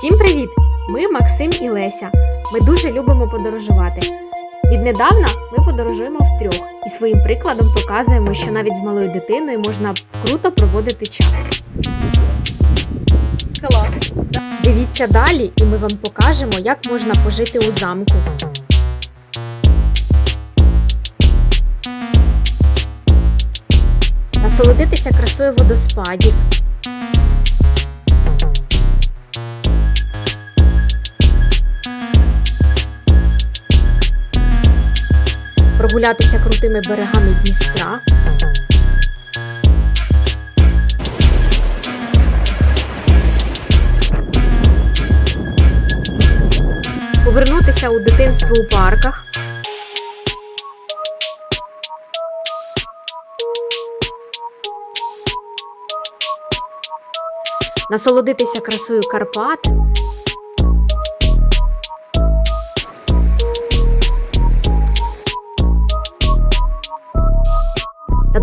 Всім привіт! Ми Максим і Леся. Ми дуже любимо подорожувати. Віднедавна ми подорожуємо втрьох і своїм прикладом показуємо, що навіть з малою дитиною можна круто проводити час. Клас. Дивіться далі, і ми вам покажемо, як можна пожити у замку. Насолодитися красою водоспадів. Прогулятися крутими берегами Дністра. Повернутися у дитинство у парках. Насолодитися красою Карпат.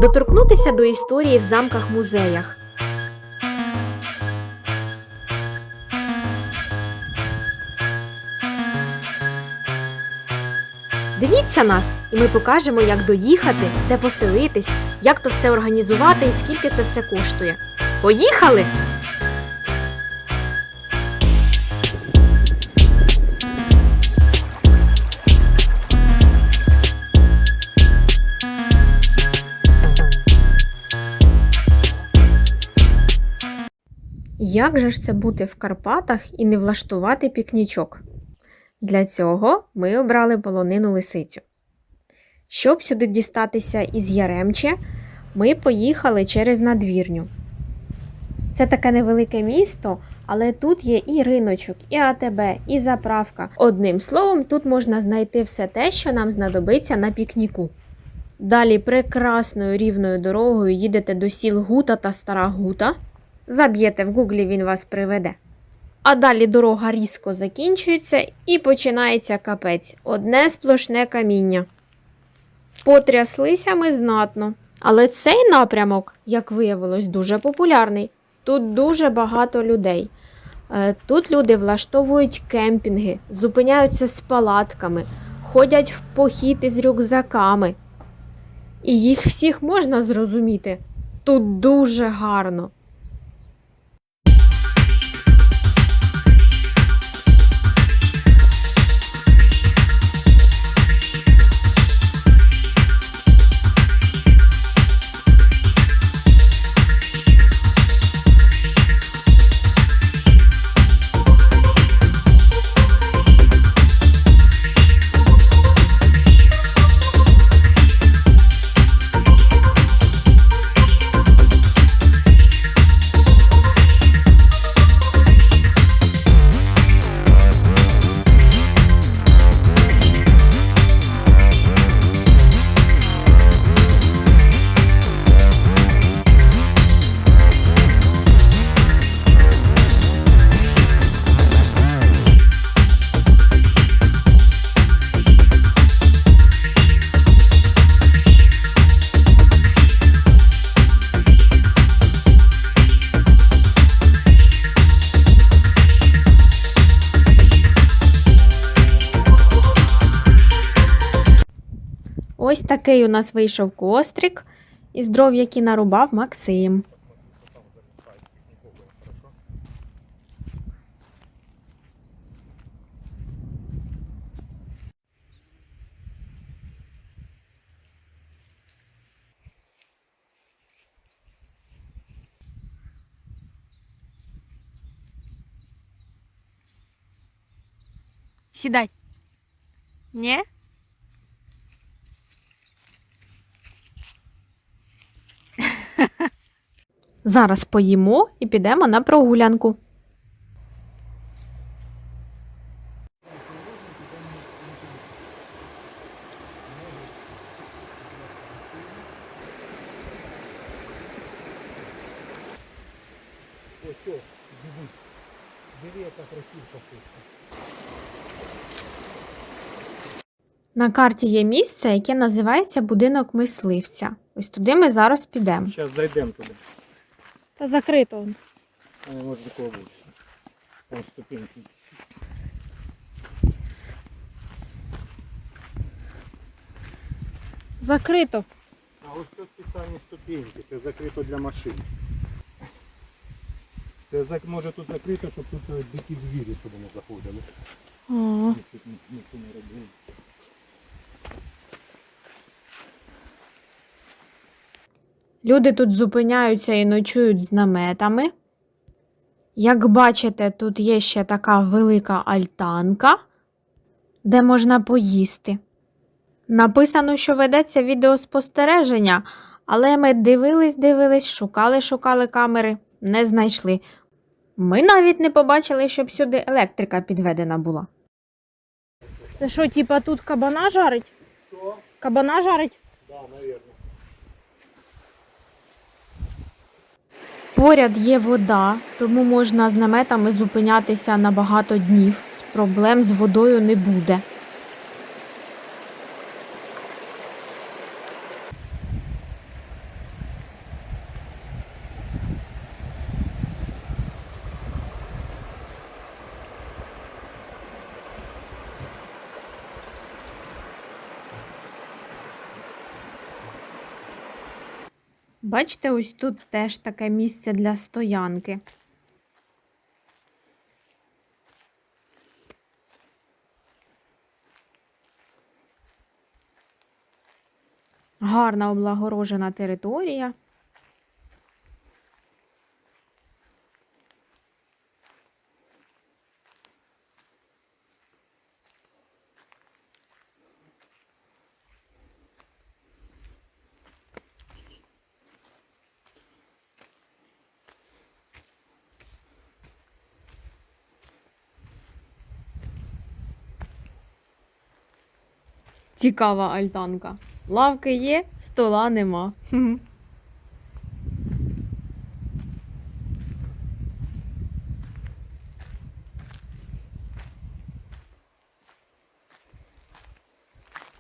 Доторкнутися до історії в замках-музеях. Дивіться нас, і ми покажемо, як доїхати, де поселитись, як то все організувати і скільки це все коштує. Поїхали! Як же ж це бути в Карпатах і не влаштувати пікнічок? Для цього ми обрали полонину лисицю. Щоб сюди дістатися із Яремче, ми поїхали через надвірню. Це таке невелике місто, але тут є і риночок, і АТБ, і заправка. Одним словом, тут можна знайти все те, що нам знадобиться на пікніку. Далі прекрасною рівною дорогою їдете до сіл Гута та Стара Гута. Заб'єте в гуглі, він вас приведе. А далі дорога різко закінчується і починається капець одне сплошне каміння. Потряслися ми знатно. Але цей напрямок, як виявилось, дуже популярний. Тут дуже багато людей. Е, Тут люди влаштовують кемпінги, зупиняються з палатками, ходять в похід із рюкзаками. І їх всіх можна зрозуміти. Тут дуже гарно. Такий у нас вийшов кострик із дров, які нарубав Максим. Сідай. Ні? Зараз поїмо і підемо на прогулянку. На карті є місце, яке називається будинок мисливця. Ось туди ми зараз підемо. Зараз зайдемо туди. Та закрито. А не може такого бути. Ось ступеньки. Закрито. А ось тут спеціальні ступеньки, це закрито для машин. Це може тут закрито, щоб тут е, дикі звірі сюди не заходили. Ні- ніхто не робив. Люди тут зупиняються і ночують з наметами. Як бачите, тут є ще така велика альтанка, де можна поїсти. Написано, що ведеться відеоспостереження, але ми дивились, дивились, шукали, шукали камери, не знайшли. Ми навіть не побачили, щоб сюди електрика підведена була. це що, типа тут кабана жарить? Що? Кабана жарить? Да, навірно. Поряд є вода, тому можна з наметами зупинятися на багато днів. З проблем з водою не буде. Бачите, ось тут теж таке місце для стоянки. Гарна облагорожена територія. Цікава альтанка. Лавки є, стола нема.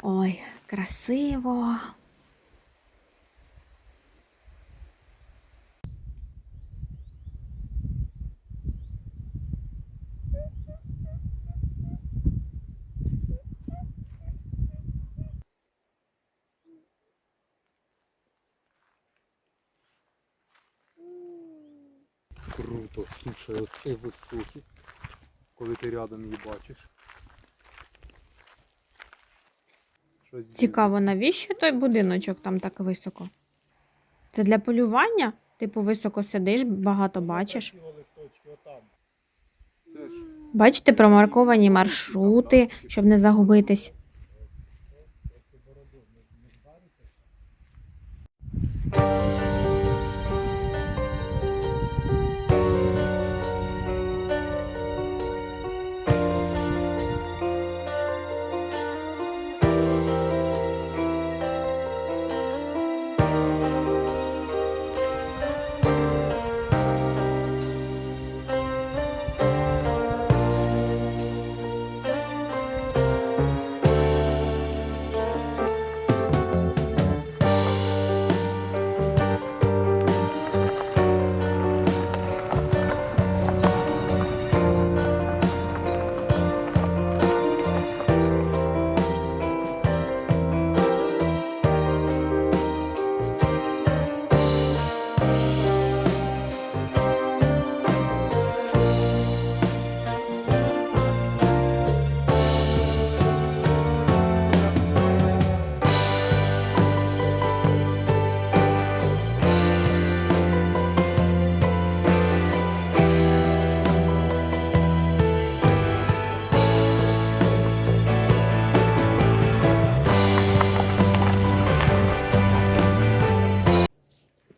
Ой, красиво. Слушай, оце високі. Коли ти рядом її бачиш. Щось Цікаво, навіщо той будиночок там так високо? Це для полювання? Типу, високо сидиш, багато бачиш. Бачите, промарковані маршрути, щоб не загубитись.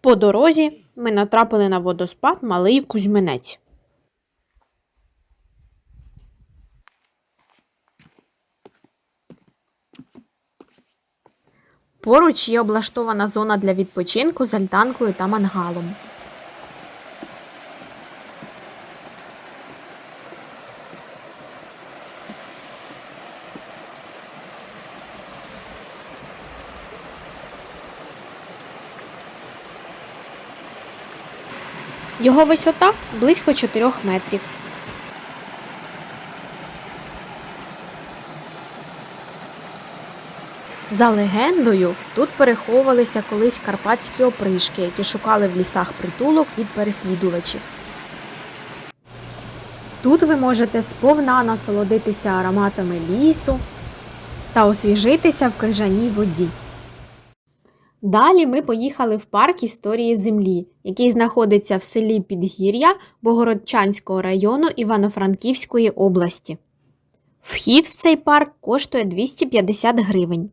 По дорозі ми натрапили на водоспад Малий Кузьминець. Поруч є облаштована зона для відпочинку з альтанкою та мангалом. Його висота близько 4 метрів. За легендою, тут переховувалися колись карпатські опришки, які шукали в лісах притулок від переслідувачів. Тут ви можете сповна насолодитися ароматами лісу та освіжитися в крижаній воді. Далі ми поїхали в парк історії землі, який знаходиться в селі Підгір'я Богородчанського району Івано-Франківської області. Вхід в цей парк коштує 250 гривень.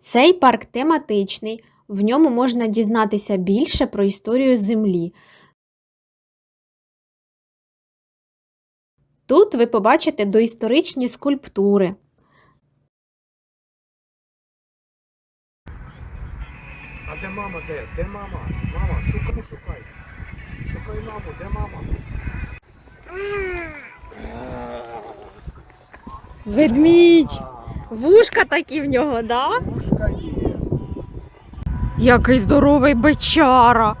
Цей парк тематичний, в ньому можна дізнатися більше про історію землі. Тут ви побачите доісторичні скульптури. А де мама де? Де мама? Мама, шукай, шукай. Шукай маму, де мама? Ведмідь! Вушка такі в нього, да? Мушка є. Який здоровий бичара.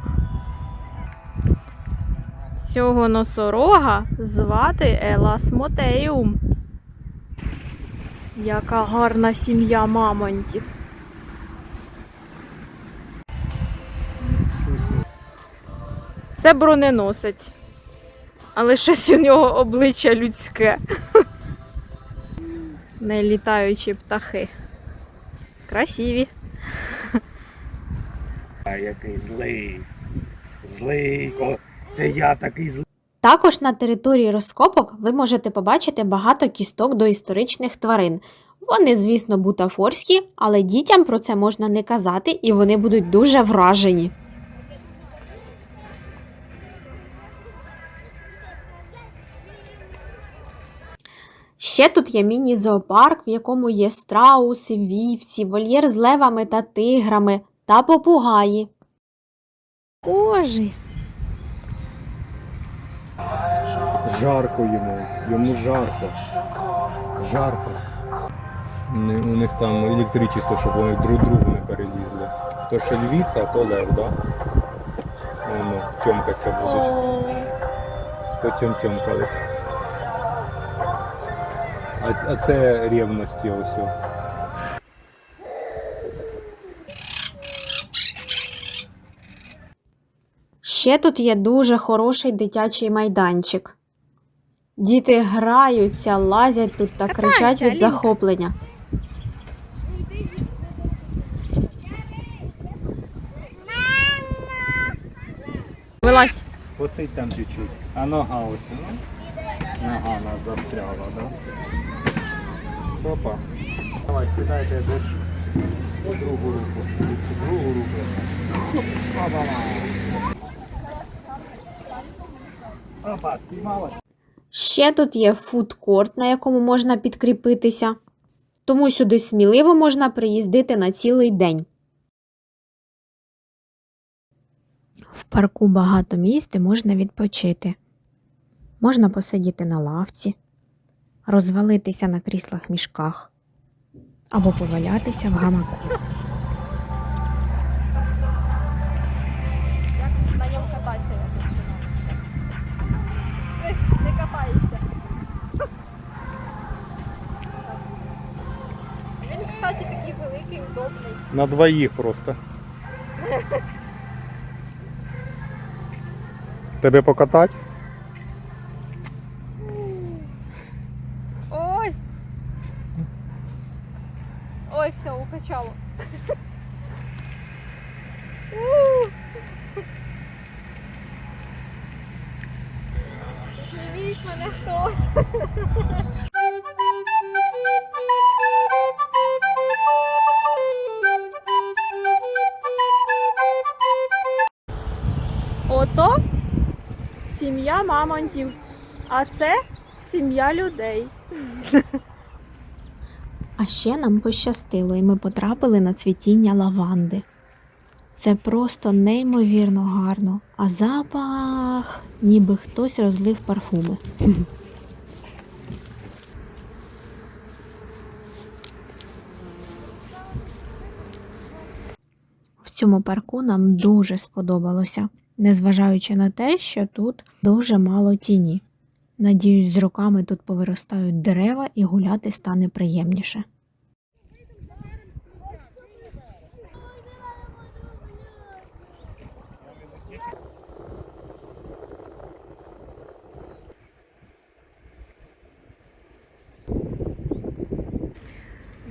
Цього носорога звати Еласмотеум. Яка гарна сім'я мамонтів. Це броненосець. Але щось у нього обличчя людське. Не літаючі птахи. Красиві. А який злий. Злий. Це я такий злий. Також на території розкопок ви можете побачити багато кісток доісторичних тварин. Вони, звісно, бутафорські, але дітям про це можна не казати, і вони будуть дуже вражені. Ще тут є міні-зоопарк, в якому є страуси, вівці, вольєр з левами та тиграми та попугаї. Кожи. Жарко йому, йому жарко. Жарко. Не- У них там електричество, щоб вони друг другу не перелізли. То що львіця, а то лев, да? Воно, тьомкаться будуть. То тьом тьомкались. А, а це рівності ось. Ще тут є дуже хороший дитячий майданчик. Діти граються, лазять тут та кричать від захоплення. Вилазь. Посидь там чуть-чуть. А нога ось. ну? Нога нас застряла, да? Опа. Давай, сідайте дощ. Другу руку. Другу руку. Опа. Ще тут є фудкорт, на якому можна підкріпитися. Тому сюди сміливо можна приїздити на цілий день. В парку багато місць, де можна відпочити. Можна посидіти на лавці, розвалитися на кріслах мішках або повалятися в гамаку. На ньому. Не катається. Він, кстати, такий великий, удобний. На двоїх просто. Тебе покатати? Ой! Ой, все, укачало. Зніміть мене хтось. Ото сім'я мамонтів, а це сім'я людей. А ще нам пощастило, і ми потрапили на цвітіння лаванди. Це просто неймовірно гарно, а запах, ніби хтось розлив парфуми. В цьому парку нам дуже сподобалося, незважаючи на те, що тут дуже мало тіні. Надіюсь, з роками тут повиростають дерева і гуляти стане приємніше.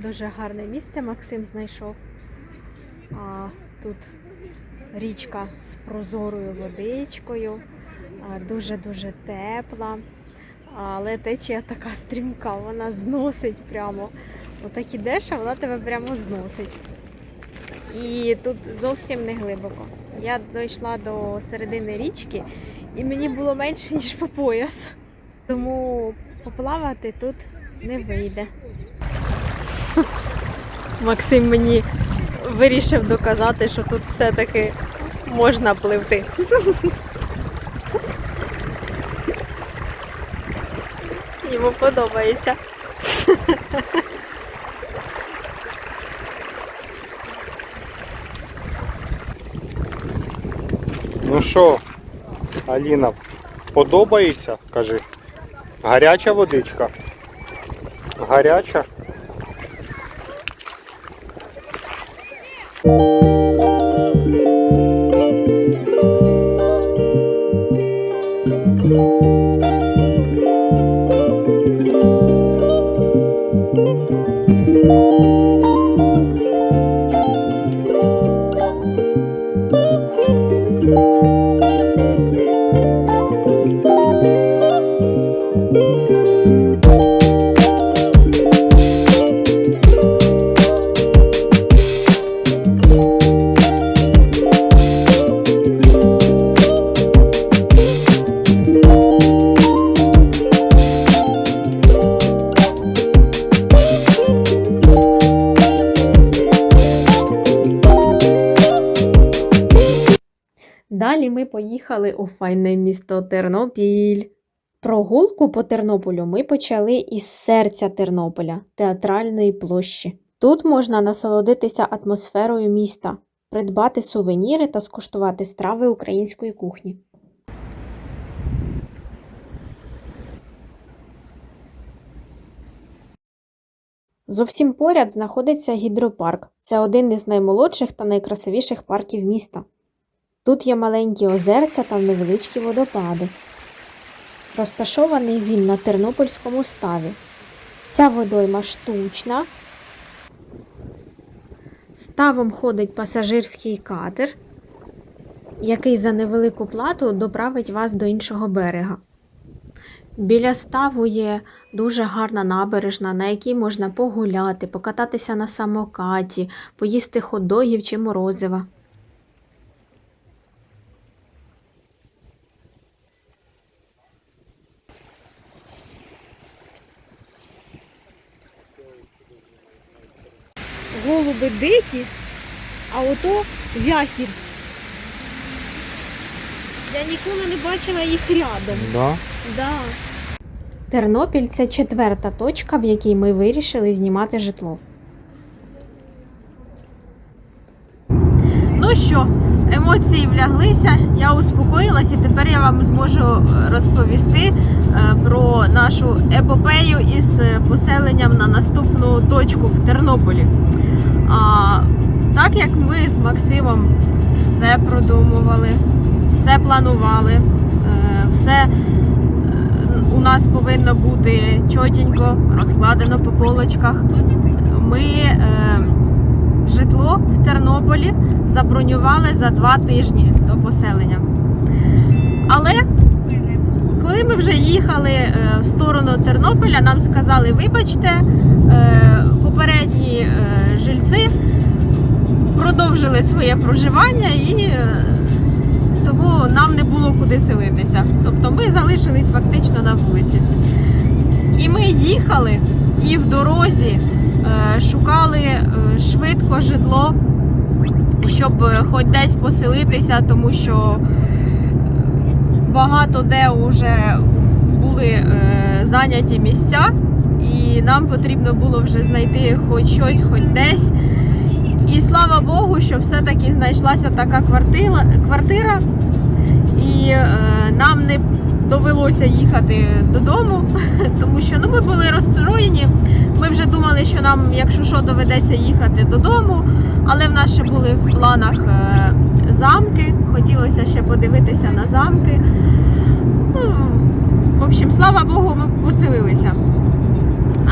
Дуже гарне місце Максим знайшов. А, тут річка з прозорою водичкою, дуже-дуже тепла. Але течія така стрімка, вона зносить прямо. Отак ідеш, а вона тебе прямо зносить. І тут зовсім не глибоко. Я дійшла до середини річки і мені було менше, ніж по пояс. Тому поплавати тут не вийде. Максим мені вирішив доказати, що тут все-таки можна пливти. Йому подобається. Ну що, Аліна, подобається? Кажи. Гаряча водичка. Гаряча. Ми поїхали у файне місто Тернопіль. Прогулку по Тернополю ми почали із серця Тернополя, театральної площі. Тут можна насолодитися атмосферою міста, придбати сувеніри та скуштувати страви української кухні. Зовсім поряд знаходиться гідропарк. Це один із наймолодших та найкрасивіших парків міста. Тут є маленькі озерця та невеличкі водопади. Розташований він на Тернопільському ставі. Ця водойма штучна. Ставом ходить пасажирський катер, який за невелику плату доправить вас до іншого берега. Біля ставу є дуже гарна набережна, на якій можна погуляти, покататися на самокаті, поїсти хот-догів чи морозива. Голуби дикі, а ото вяхір. Я ніколи не бачила їх рядом. Да. Да. Тернопіль це четверта точка, в якій ми вирішили знімати житло. Ну що, емоції вляглися, я успокоїлась і тепер я вам зможу е, розповісти е, про нашу епопею із е, поселенням на наступну точку в Тернополі. А, так як ми з Максимом все продумували, все планували, е, все е, у нас повинно бути чотенько розкладено по полочках. Ми е, житло в Тернополі забронювали за два тижні до поселення. Але коли ми вже їхали в сторону Тернополя, нам сказали, вибачте, попередні е, жильці продовжили своє проживання і е, тому нам не було куди селитися. Тобто ми залишились фактично на вулиці. І ми їхали і в дорозі е, шукали швидко житло, щоб хоч десь поселитися, тому що багато де вже були зайняті місця, і нам потрібно було вже знайти хоч щось, хоч десь. І слава Богу, що все-таки знайшлася така квартира, квартира і е, нам не довелося їхати додому, тому що ну, ми були розстроєні. Ми вже думали, що нам, якщо що, доведеться їхати додому, але в нас ще були в планах е, замки. Хотілося ще подивитися на замки. Ну, в общем, слава Богу, ми поселилися.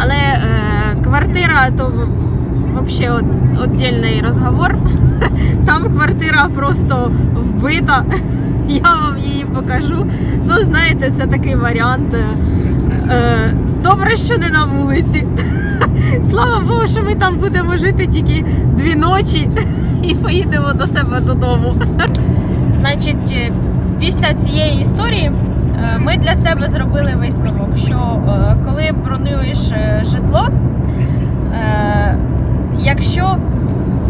Але е, квартира то взагалі віддільний розговор. Там квартира просто вбита. Я вам її покажу. Ну, знаєте, це такий варіант. е, е, Добре, що не на вулиці. Слава Богу, що ми там будемо жити тільки дві ночі і поїдемо до себе додому. Значить, е, після цієї історії ми для себе зробили висновок, що е, коли бронюєш е, житло, е, якщо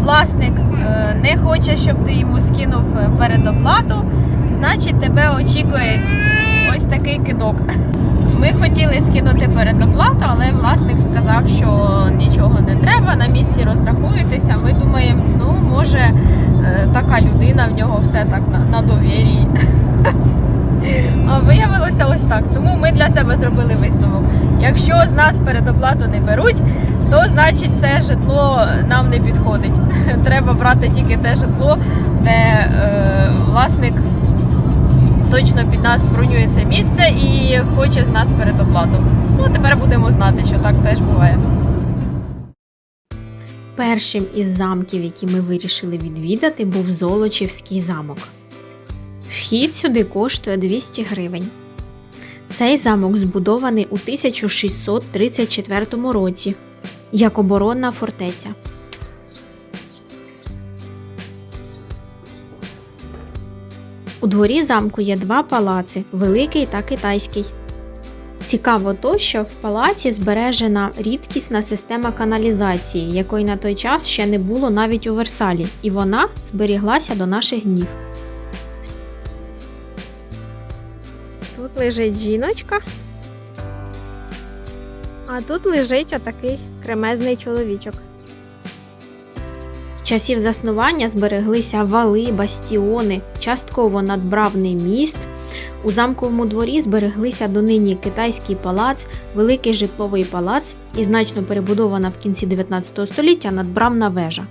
власник е, не хоче, щоб ти йому скинув е, передоплату, значить тебе очікує ось такий кидок. Ми хотіли скинути передоплату, але власник сказав, що нічого не треба, на місці розрахуєтеся. Ми думаємо, ну може е, така людина, в нього все так на, на довір'ї. Виявилося ось так. Тому ми для себе зробили висновок. Якщо з нас передоплату не беруть, то значить це житло нам не підходить. Треба брати тільки те житло, де е, власник точно під нас бронює це місце і хоче з нас передоплату. Ну тепер будемо знати, що так теж буває. Першим із замків, які ми вирішили відвідати, був Золочівський замок. Вхід сюди коштує 200 гривень. Цей замок збудований у 1634 році як оборонна фортеця. У дворі замку є два палаци великий та китайський. Цікаво то, що в палаці збережена рідкісна система каналізації, якої на той час ще не було навіть у Версалі, і вона зберіглася до наших днів. Тут лежить жіночка, а тут лежить отакий кремезний чоловічок. З часів заснування збереглися вали, бастіони, частково надбравний міст. У замковому дворі збереглися донині китайський палац, великий житловий палац і значно перебудована в кінці 19 століття надбравна вежа.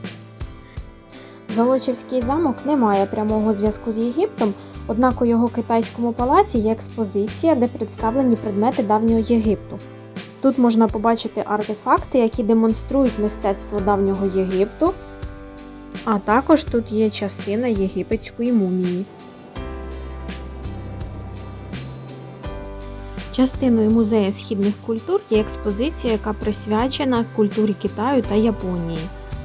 Золочівський замок не має прямого зв'язку з Єгиптом, однак у його китайському палаці є експозиція, де представлені предмети давнього Єгипту. Тут можна побачити артефакти, які демонструють мистецтво давнього Єгипту, а також тут є частина єгипетської мумії. Частиною музею східних культур є експозиція, яка присвячена культурі Китаю та Японії.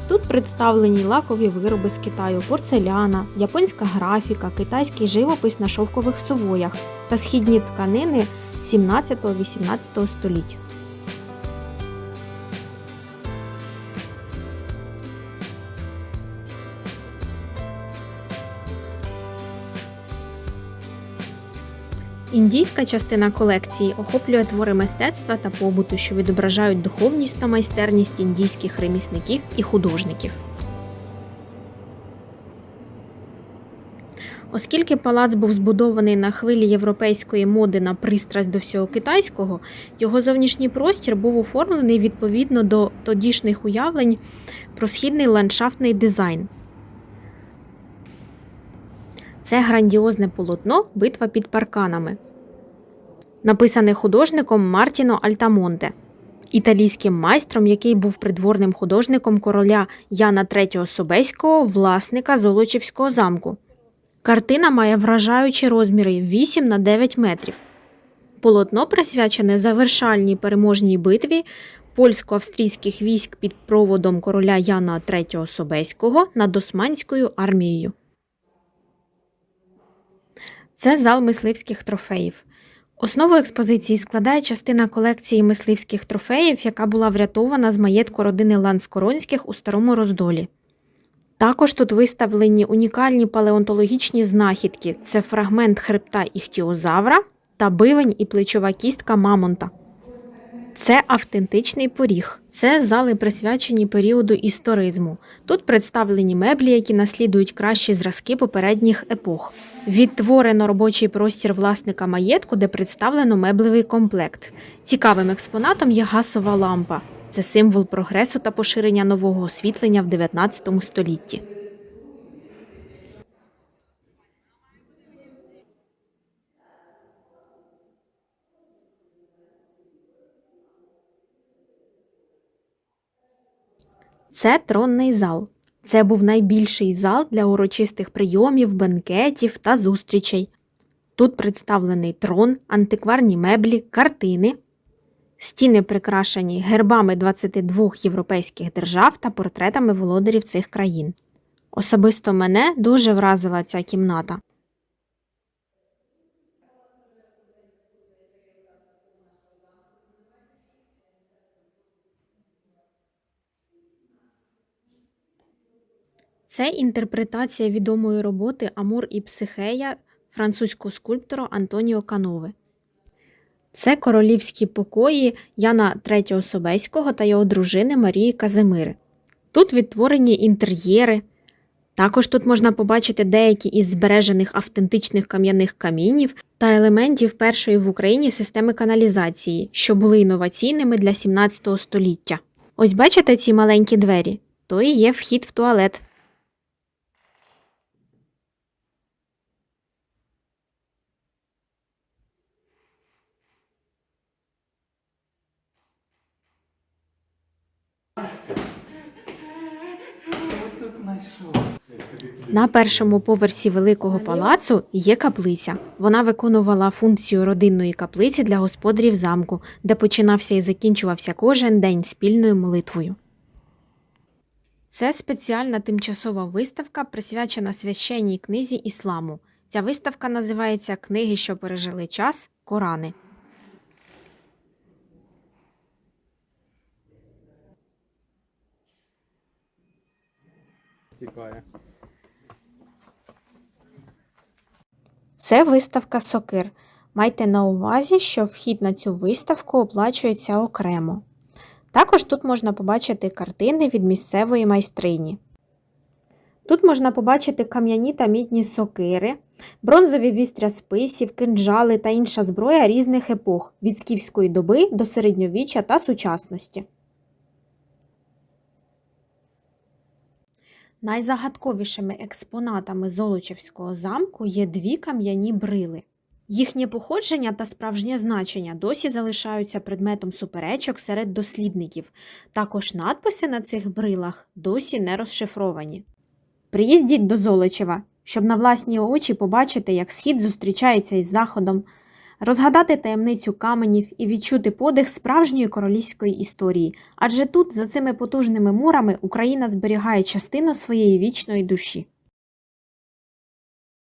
Тут представлені лакові вироби з Китаю, порцеляна, японська графіка, китайський живопис на шовкових сувоях та східні тканини 17-18 століть. Індійська частина колекції охоплює твори мистецтва та побуту, що відображають духовність та майстерність індійських ремісників і художників. Оскільки палац був збудований на хвилі європейської моди на пристрасть до всього китайського, його зовнішній простір був оформлений відповідно до тодішніх уявлень про східний ландшафтний дизайн. Це грандіозне полотно Битва під парканами, написане художником Мартіно Альтамонте, італійським майстром, який був придворним художником короля Яна III Собеського, власника Золочівського замку. Картина має вражаючі розміри 8 на 9 метрів. Полотно присвячене завершальній переможній битві польсько-австрійських військ під проводом короля Яна III Собеського над Османською армією. Це зал мисливських трофеїв. Основу експозиції складає частина колекції мисливських трофеїв, яка була врятована з маєтку родини Ланскоронських у Старому Роздолі. Також тут виставлені унікальні палеонтологічні знахідки це фрагмент хребта іхтіозавра та бивень і плечова кістка мамонта. Це автентичний поріг. Це зали присвячені періоду історизму. Тут представлені меблі, які наслідують кращі зразки попередніх епох. Відтворено робочий простір власника маєтку, де представлено меблевий комплект. Цікавим експонатом є гасова лампа. Це символ прогресу та поширення нового освітлення в 19 столітті. Це тронний зал. Це був найбільший зал для урочистих прийомів, бенкетів та зустрічей. Тут представлений трон, антикварні меблі, картини. Стіни прикрашені гербами 22 європейських держав та портретами володарів цих країн. Особисто мене дуже вразила ця кімната. Це інтерпретація відомої роботи Амур і Психея французького скульптора Антоніо Канови. Це королівські покої Яна III Собеського та його дружини Марії Казимири. Тут відтворені інтер'єри. Також тут можна побачити деякі із збережених автентичних кам'яних камінів та елементів першої в Україні системи каналізації, що були інноваційними для 17 століття. Ось бачите ці маленькі двері? То і є вхід в туалет. На першому поверсі великого палацу є каплиця. Вона виконувала функцію родинної каплиці для господарів замку, де починався і закінчувався кожен день спільною молитвою. Це спеціальна тимчасова виставка, присвячена священній книзі ісламу. Ця виставка називається Книги, що пережили час Корани. Тікає. Це виставка сокир. Майте на увазі, що вхід на цю виставку оплачується окремо. Також тут можна побачити картини від місцевої майстрині. Тут можна побачити кам'яні та мідні сокири, бронзові вістря списів, кинджали та інша зброя різних епох від скіфської доби до середньовіччя та сучасності. Найзагадковішими експонатами Золочівського замку є дві кам'яні брили. Їхнє походження та справжнє значення досі залишаються предметом суперечок серед дослідників. Також надписи на цих брилах досі не розшифровані. Приїздіть до Золочева, щоб на власні очі побачити, як схід зустрічається із заходом, розгадати таємницю каменів і відчути подих справжньої королівської історії. Адже тут, за цими потужними мурами, Україна зберігає частину своєї вічної душі.